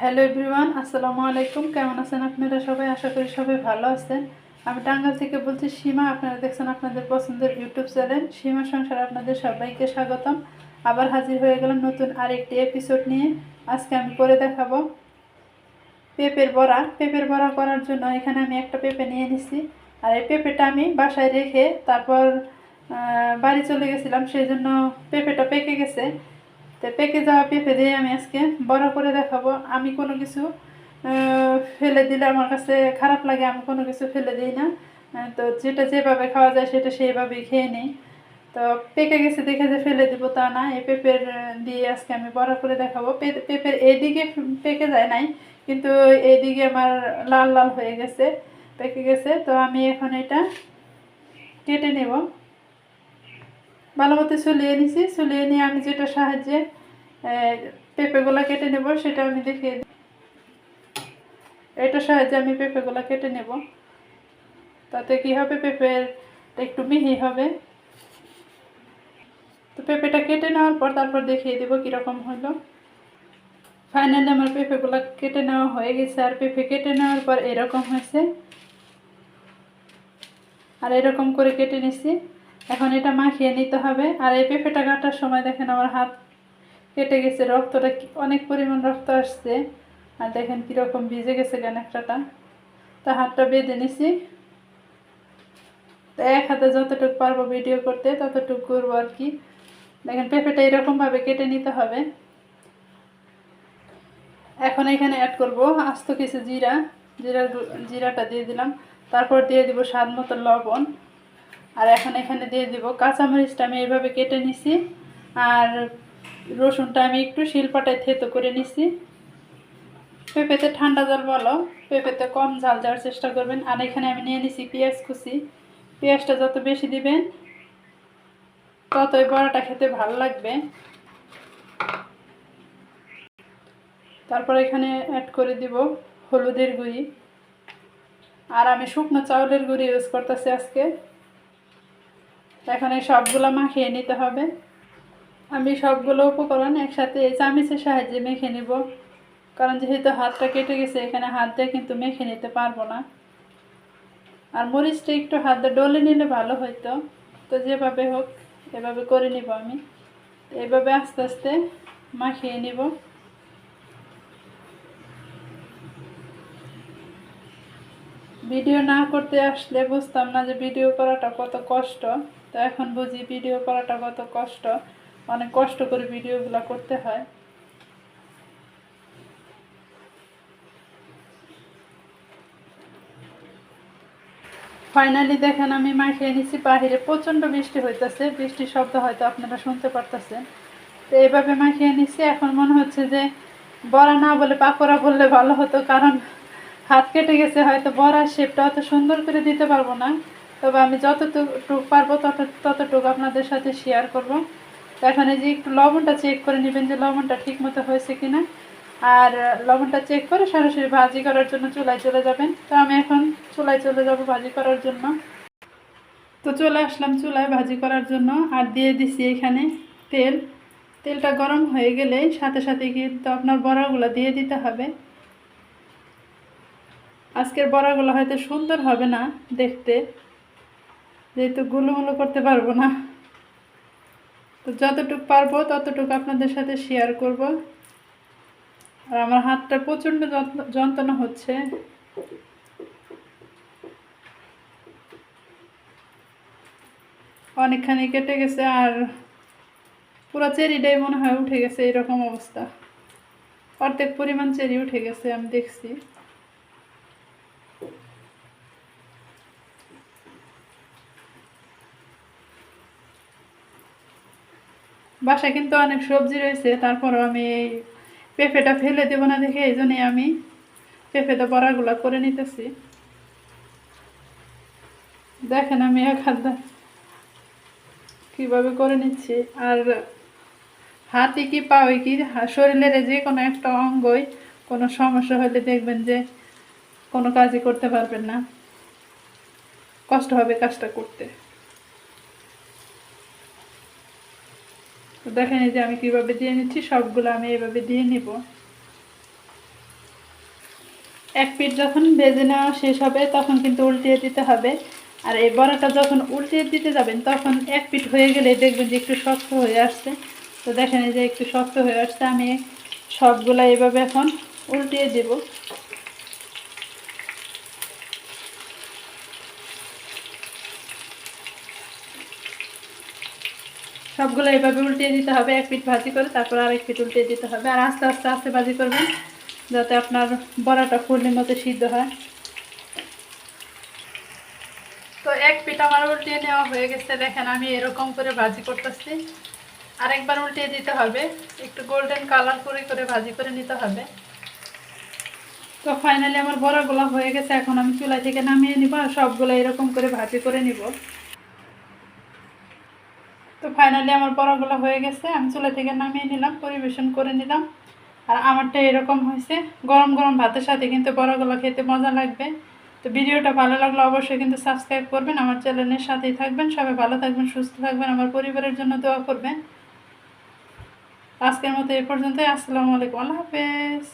Hello everyone আসসালামু আলাইকুম। কেমন আছেন আপনারা সবাই? আশা করি সবাই ভালো আছেন। আমি টাঙ্গাল থেকে বলছি, সীমা, আপনারা দেখছেন আপনাদের পছন্দের ইউটিউব চ্যানেল সীমা সংসার আপনাদের সবাইকে স্বাগতম। আবার হাজির হয়ে গেলাম নতুন আরেকটি এপিসোড নিয়ে। আজকে আমি করে দেখাবো পেঁপের বড়া। পেঁপের বড়া করার জন্য এখানে আমি একটা পেঁপে নিয়ে নিছি। আর এই পেঁপেটা আমি বাসায় রেখে তারপর বাড়ি চলে গেছিলাম, সেই জন্য পেঁপেটা পেকে গেছে। তো পেকে যাওয়া পেঁপে দিয়ে আমি আজকে বড়া করে দেখাবো। আমি কোনো কিছু ফেলে দিলে আমার কাছে খারাপ লাগে, আমি কোনো কিছু ফেলে দিই না। তো যেটা যেভাবে খাওয়া যায় সেটা সেইভাবেই খেয়ে নিই। তো পেকে গেছে দেখে যে ফেলে দিব তা না, এই পেঁপের দিয়ে আজকে আমি বড়া করে দেখাবো। পেঁপের এইদিকে পেকে যায় নাই, কিন্তু এইদিকে আমার লাল লাল হয়ে গেছে, পেকে গেছে। তো আমি এখন এটা কেটে নেব। ভালো মতো ছুলিয়ে নিছি। ছুলিয়ে নিয়ে আমি যেটা সাহায্যে পেঁপেগুলো কেটে নেব, সেটা আমি দেখিয়ে এটার সাহায্যে আমি পেঁপেগুলো কেটে নেব। তাতে কি হবে? পেঁপের একটু মিহি হবে। তো পেঁপেটা কেটে নেওয়ার পর তারপর দেখিয়ে দেবো কীরকম হলো। ফাইনালি আমার পেঁপেগুলো কেটে নেওয়া হয়ে গেছে। আর পেঁপে কেটে নেওয়ার পর এরকম হয়েছে। আর এরকম করে কেটে নিছি। এখন এটা মাখিয়ে নিতে হবে। আর এই পেঁপেটা কাটার সময় দেখেন আমার হাত কেটে গেছে, রক্তটা অনেক পরিমাণ রক্ত আসছে। আর দেখেন কীরকম ভিজে গেছে গানেকটাটা তা হাতটা বেঁধে নিছি। তো এক হাতে যতটুকু পারব ভিডিও করতে ততটুকু করব আর কি। দেখেন পেঁপেটা এরকমভাবে কেটে নিতে হবে। এখন এখানে অ্যাড করব আস্ত কিছু জিরা। জিরা জিরাটা দিয়ে দিলাম। তারপর দিয়ে দিব স্বাদ মতো লবণ। আর এখন এখানে দিয়ে দিব। কাঁচামরিচটা আমি এইভাবে কেটে নিছি। আর রসুনটা আমি একটু শিলপাটায় থেতো করে নিছি। পেঁপেতে ঠান্ডা জল বলো, পেঁপেতে কম ঝাল দেওয়ার চেষ্টা করবেন। আর এখানে আমি নিয়ে নিছি পেঁয়াজ কুচি। পেঁয়াজটা যত বেশি দিবেন, ততই বড়াটা খেতে ভালো লাগবে। তারপর এখানে অ্যাড করে দিব হলুদের গুঁড়ি। আর আমি শুকনো চাউলের গুঁড়ি ইউজ করতেছি আজকে। এখন এই সবগুলো মাখিয়ে নিতে হবে। আমি সবগুলো উপকরণ একসাথে এই চামিচের সাহায্যে মেখে নিব। কারণ যেহেতু হাতটা কেটে গেছে, এখানে হাত দিয়ে কিন্তু মেখে নিতে পারব না। আর মরিচটা একটু হাত দিয়ে ডলে নিলে ভালো হইতো। তো যেভাবে হোক, এভাবে করে নিব আমি। এভাবে আস্তে আস্তে মাখিয়ে নিব। ভিডিও না করতে আসলে বুঝতাম না যে ভিডিও করাটা কত কষ্ট। তো এখন বুঝি ভিডিও করাটা কত কষ্ট। অনেক কষ্ট করে ভিডিওগুলো করতে হয়। ফাইনালি দেখেন আমি মাখিয়ে নিছি বাহিরে প্রচণ্ড বৃষ্টি হইতেছে। বৃষ্টির শব্দ হয়তো আপনারা শুনতে পারতেছেন। তো এইভাবে মাখিয়ে নিছি এখন মনে হচ্ছে যে বড়া না বলে পাকোড়া বললে ভালো হতো, কারণ হাত কেটে গেছে, হয়তো বড়ার শেপটা অত সুন্দর করে দিতে পারব না। তবে আমি যতটুকু পারব তত, ততটুকু আপনাদের সাথে শেয়ার করব। এখন যে একটু লবণটা চেক করে নেবেন যে লবণটা ঠিক মতো হয়েছে কিনা। আর লবণটা চেক করে সরাসরি ভাজি করার জন্য চুলায় চলে যাবেন। তো আমি এখন চুলায় চলে যাব ভাজি করার জন্য। তো চলে আসলাম চুলায় ভাজি করার জন্য। আর দিয়ে দিছি এখানে তেল। তেলটা গরম হয়ে গেলে সাথে সাথে কিন্তু আপনার বড়াগুলো দিয়ে দিতে হবে। আজকের বড়াগুলো হয়তো সুন্দর হবে না দেখতে। যেহেতু গুলোগুলো করতে পারব না। তো যতটুকু পারব, ততটুকু আপনাদের সাথে শেয়ার করব। আর আমার হাতটা প্রচণ্ড যন্ত্র- যন্ত্রণা হচ্ছে। অনেকখানি কেটে গেছে আর পুরো চেরিটাই মনে হয় উঠে গেছে, এরকম অবস্থা। অর্ধেক পরিমাণ চেরি উঠে গেছে, আমি দেখছি। বাসায় কিন্তু অনেক সবজি রয়েছে, তারপরও আমি এই পেঁপেটা ফেলে দেবো না দেখে এই জন্যই আমি পেঁপেতে বড়াগুলো করে নিতেছি। দেখেন আমি এক হাতটা কীভাবে করে নিচ্ছি, আর হাতে কি পাওয়ে কি, শরীরের যে কোনো একটা অঙ্গই কোনো সমস্যা হলে দেখবেন যে কোনো কাজই করতে পারবেন না। কষ্ট হবে কাজটা করতে। তো দেখেন এই যে আমি কীভাবে দিয়ে নিচ্ছি, সবগুলো আমি এভাবে দিয়ে নিব। এক পিঠ যখন ভেজে নেওয়া শেষ হবে, তখন কিন্তু উল্টিয়ে দিতে হবে। আর এই বড়াটা যখন উল্টিয়ে দিতে যাবেন, তখন এক পিঠ হয়ে গেলে দেখবেন যে একটু শক্ত হয়ে আসছে। তো দেখেন এই যে একটু শক্ত হয়ে আসছে, আমি সবগুলা এভাবে এখন উল্টিয়ে দেব। সবগুলো এভাবে উল্টিয়ে দিতে হবে, এক পিঠ ভাজি করে তারপর আরেক পিঠ উল্টিয়ে দিতে হবে। আর আস্তে আস্তে আস্তে ভাজি করবেন, যাতে আপনার বড়াটা ফুলের মতো সিদ্ধ হয়। তো এক পিঠ আমার উল্টিয়ে নেওয়া হয়ে গেছে, দেখেন আমি এরকম করে ভাজি করতেছি। আরেকবার উল্টিয়ে দিতে হবে, একটু গোল্ডেন কালার করে করে ভাজি করে নিতে হবে। তো ফাইনালি আমার বড়াগুলো হয়ে গেছে, এখন আমি চুলা থেকে নামিয়ে নিব আর সবগুলো এরকম করে ভাজি করে নিব। তো ফাইনালি আমার বড়াগুলো হয়ে গেছে। আমি চুলা থেকে নামিয়ে নিলাম, পরিবেশন করে নিলাম। আর আমারটা এরকম হয়েছে, গরম গরম ভাতের সাথে কিন্তু বড়াগুলো খেতে মজা লাগবে। তো ভিডিওটা ভালো লাগলে অবশ্যই কিন্তু সাবস্ক্রাইব করবেন, আমার চ্যানেলের সাথেই থাকবেন। সবাই ভালো থাকবেন, সুস্থ থাকবেন, আমার পরিবারের জন্য দোয়া করবেন। আজকের মতো এ পর্যন্তই, আসসালামু আলাইকুম, আল্লাহ হাফেজ।